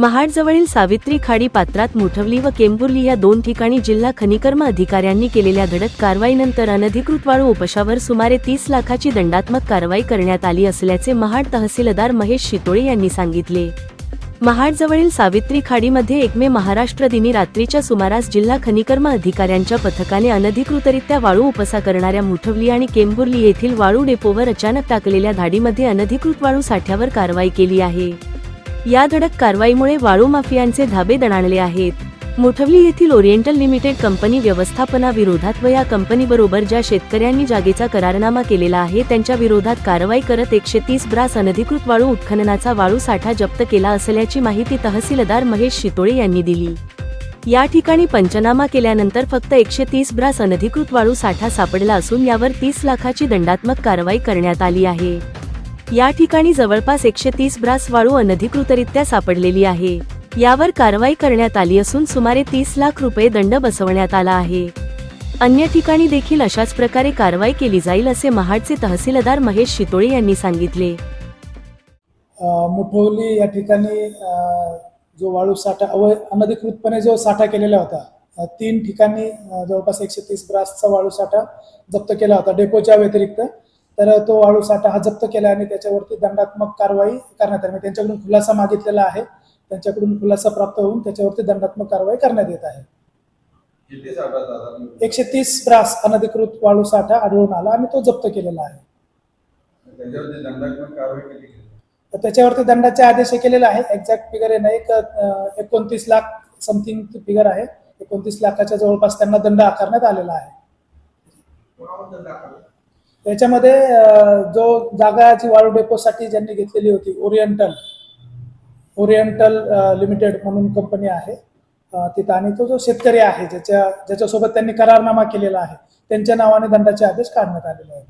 महाडजवळील सावित्री खाडी पात्रात मुठवली व केंबुर्ली या दोन ठिकाणी जिल्हा खनिकर्म अधिकाऱ्यांनी केलेल्या धडक कारवाईनंतर अनधिकृत वाळू उपशावर सुमारे तीस लाखाची दंडात्मक कारवाई करण्यात आली असल्याचे महाड तहसीलदार महेश शितोळे यांनी सांगितले. महाडजवळील सावित्री खाडीमध्ये एक मे महाराष्ट्र दिनी रात्रीच्या सुमारास जिल्हा खनिकर्म अधिकाऱ्यांच्या पथकाने अनधिकृतरित्या वाळू उपसा करणाऱ्या मुठवली आणि केंबुर्ली येथील वाळू डेपोवर अचानक टाकलेल्या धाडीमध्ये अनधिकृत वाळू साठ्यावर कारवाई केली आहे. या धडक कारवाईमुळे वाळू माफियांचे धाबे दणाणले आहेत. मुठवली येथील ओरिएंटल लिमिटेड कंपनी व्यवस्थापनाविरोधात व या कंपनीबरोबर ज्या शेतकऱ्यांनी जागेचा करारनामा केलेला आहे त्यांच्या विरोधात कारवाई करत एकशे तीस ब्रास अनधिकृत वाळू उत्खननाचा वाळू साठा जप्त केला असल्याची माहिती तहसीलदार महेश शितोळे यांनी दिली. या ठिकाणी पंचनामा केल्यानंतर फक्त एकशे तीस ब्रास अनधिकृत वाळू साठा सापडला असून यावर तीस लाखाची दंडात्मक कारवाई करण्यात आली आहे. या ठिकाणी जवळपास एकशे तीस ब्रास वाळू अनधिकृतरित्या सापडलेली आहे. यावर कारवाई करण्यात आली असून सुमारे तीस लाख रुपये दंड बसवण्यात आला आहे. अन्य ठिकाणी देखील अशाच प्रकारे कारवाई केली जाईल असे महाडचे तहसीलदार महेश शितोळे यांनी सांगितले. अ, मुठवली या ठिकाणी जो वाळू साठा अव अनधिकृतपणे जो साठा केलेला होता तीन ठिकाणी जवळपास एकशे तीस ब्रासचा वाळू साठा जप्त केला होता डेपोच्या व्यतिरिक्त. तर तो वाळू साठा हा जप्त केला आणि त्याच्यावरती दंडात्मक कारवाई करण्यात आली. म्हणजे त्यांच्याकडून खुलासा मागितलेला आहे. त्यांच्याकडून खुलासा प्राप्त होऊन त्याच्यावरती दंडात्मक कारवाई करण्यात येत आहे. एकशे तीस ब्रास अनधिकृत वाळू साठा आढळून आला आणि तो जप्त केलेला आहे. त्याच्यावरती दंडाचे आदेश केलेले आहे. एक्झॅक्ट फिगर आहे एक एकोणतीस लाख समथिंग फिगर आहे. एकोणतीस लाखाच्या जवळपास त्यांना दंड आकारण्यात आलेला आहे. त्याच्यामध्ये जो जागाची वाळू डेपोसाठी ज्यांनी घेतलेली होती ओरिएंटल ओरिएंटल लिमिटेड म्हणून कंपनी आहे. तिथं आणि तो जो शेतकरी आहे ज्याच्या ज्याच्यासोबत त्यांनी करारनामा केलेला आहे त्यांच्या नावाने दंडाचे आदेश काढण्यात आलेले आहेत.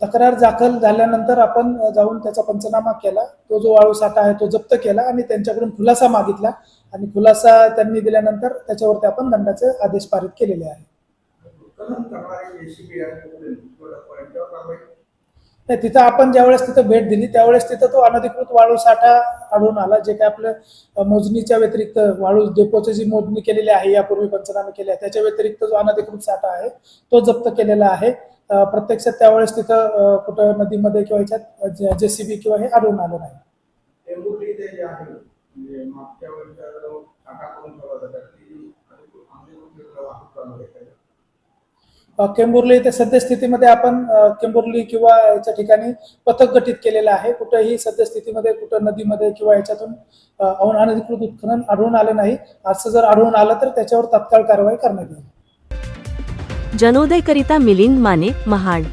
तक्रार दाखल झाल्यानंतर आपण जाऊन त्याचा पंचनामा केला. तो जो वाळू साठा आहे तो जप्त केला आणि त्यांच्याकडून खुलासा मागितला आणि खुलासा त्यांनी दिल्यानंतर त्याच्यावरती आपण दंडाचे आदेश पारित केलेले आहे. नाही तिथं आपण ज्यावेळेस तिथं भेट दिली त्यावेळेस तिथं तो अनधिकृत वाळू साठा आढळून आला जे काय आपलं मोजणीच्या व्यतिरिक्त वाळू डेपोची जी मोजणी केलेली आहे यापूर्वी पंचनामे केले आहे त्याच्या व्यतिरिक्त जो अनधिकृत साठा आहे तो जप्त केलेला आहे. प्रत्यक्षात त्यावेळेस तिथं कुठं नदीमध्ये किंवा ह्याच्यात जेसीबी किंवा हे आढळून आलं नाही. ते जे म्हणजे ती केंबुर्ली इथे सद्यस्थितीमध्ये आपण केंबुर्ली किंवा याच्या ठिकाणी पथक गठीत केलेलं आहे. कुठेही सद्यस्थितीमध्ये कुठं नदीमध्ये किंवा याच्यातून अनधिकृत उत्खनन आढळून आलं नाही. असं जर आढळून आलं तर त्याच्यावर तात्काळ कारवाई करण्यात येईल. जनोदयकरिता मिलिंद माने महाड.